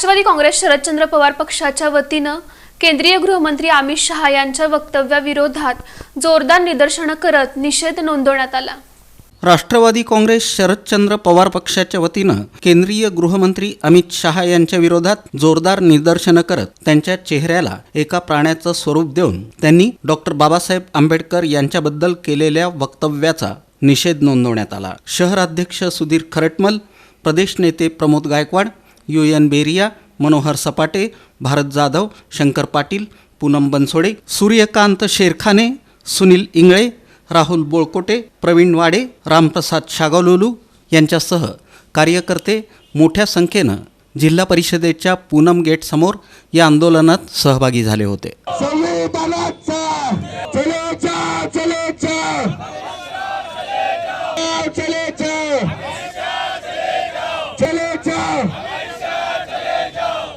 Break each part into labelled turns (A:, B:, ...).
A: राष्ट्रवादी काँग्रेस शरदचंद्र पवार पक्षाच्या वतीनं केंद्रीय गृहमंत्री अमित शहा यांच्या वक्तव्याविरोधात जोरदार निदर्शनं करत निषेध नोंदवण्यात आला.
B: राष्ट्रवादी काँग्रेस शरदचंद्र पवार पक्षाच्या वतीनं केंद्रीय गृहमंत्री अमित शहा यांच्या विरोधात जोरदार निदर्शनं करत त्यांच्या चेहऱ्याला एका प्राण्याचं स्वरूप देऊन त्यांनी डॉक्टर बाबासाहेब आंबेडकर यांच्याबद्दल केलेल्या वक्तव्याचा निषेध नोंदवण्यात आला. शहराध्यक्ष सुधीर खरटमल प्रदेश नेते प्रमोद गायकवाड यू एन बेरिया मनोहर सपाटे भारत जाधव शंकर पाटील पूनम बनसोडे सूर्यकांत शेरखाने सुनील इंगळे राहुल बोळकोटे प्रवीण वाडे रामप्रसाद शागालोलू यांच्यासह कार्यकर्ते मोठ्या संख्येनं जिल्हा परिषदेच्या पूनम गेटसमोर या आंदोलनात सहभागी झाले होते.
C: संविधानाचा चलेचा चलेचा चलेचा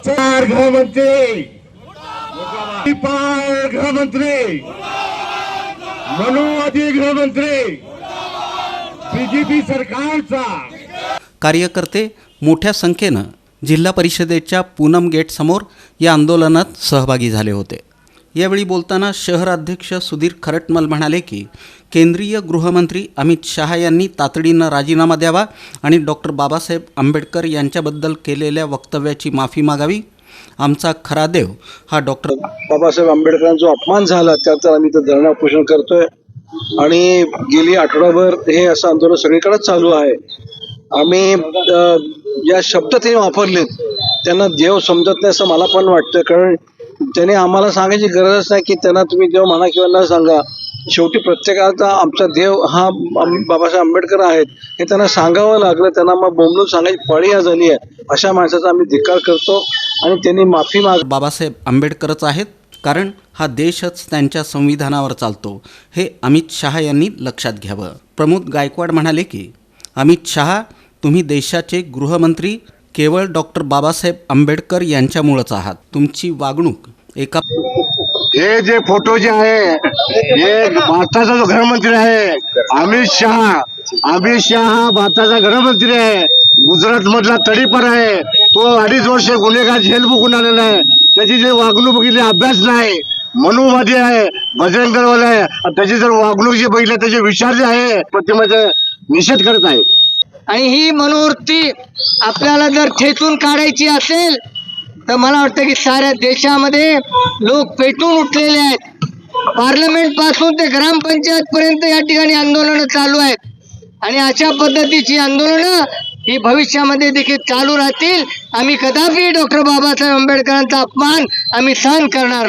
C: चार गृहमंत्री. पाल गृहमंत्री. मनोवादी गृहमंत्री. बीजेपी सरकारचा.
B: कार्यकर्ते मोठ्या संख्येनं जिल्हा परिषदेच्या पूनम गेट समोर या आंदोलनात सहभागी झाले होते. यावेळी बोलताना शहराध्यक्ष सुधीर खरटमल म्हणाले की केंद्रीय गृहमंत्री अमित शहा यांनी तातडीनं राजीनामा द्यावा आणि डॉक्टर बाबासाहेब आंबेडकर यांच्याबद्दल केलेल्या वक्तव्याची माफी मागावी. आमचा खरा देव हा डॉक्टर
D: बाबासाहेब आंबेडकरांचा अपमान झाला त्याचं आम्ही तर धरणा उपोषण करतोय. आणि गेली आठवडाभर हे असं आंदोलन सगळीकडे चालू आहे. आम्ही ज्या या शब्द त्यांनी वापरलेत त्यांना देव समजत नाही असं मला पण वाटतं. कारण त्याने आम्हाला सांगायची गरजच नाही की त्यांना तुम्ही देव म्हणा किंवा न सांगा. शेवटी प्रत्येकाचा आमचा देव हा बाबासाहेब आंबेडकर आहेत. हे त्यांना सांगावं लागलं त्यांना मग बोंबलून सांगायची पळी झाली आहे. अशा माणसाचा आम्ही धिक्कार करतो आणि त्यांनी माफी माग
B: बाबासाहेब आंबेडकरच आहेत कारण हा देशच त्यांच्या संविधानावर चालतो. हे अमित शहा यांनी लक्षात घ्यावं. प्रमोद गायकवाड म्हणाले की अमित शहा तुम्ही देशाचे गृहमंत्री केवळ डॉक्टर बाबासाहेब आंबेडकर यांच्यामुळंच आहात. तुमची वागणूक एका
C: हे जे फोटो जे आहे हे भारताचा जो गृहमंत्री आहे अमित शहा. अमित शहा हा भारताचा गृहमंत्री आहे. गुजरात मधला तडीपर आहे. तो अडीच वर्ष गुन्हेगार जेल बुकून आलेला आहे. त्याची जे वागणूक बघितली अभ्यास नाही. मनुवादी आहे बजरंग दलवाला आहे. आणि त्याची जर वागणूक जी बघितली त्याचे विचार जे आहे प्रतिमेचा निषेध करत आहे.
E: आणि ही मनोवृत्ती आपल्याला जर ठेचून काढायची असेल तर मला वाटतं की साऱ्या देशामध्ये लोक पेटून उठलेले आहेत. पार्लमेंटपासून ते ग्रामपंचायत पर्यंत या ठिकाणी आंदोलनं चालू आहेत. आणि अशा पद्धतीची आंदोलनं ही भविष्यामध्ये देखील चालू राहतील. आम्ही कदापि डॉक्टर बाबासाहेब आंबेडकरांचा अपमान आम्ही सहन करणार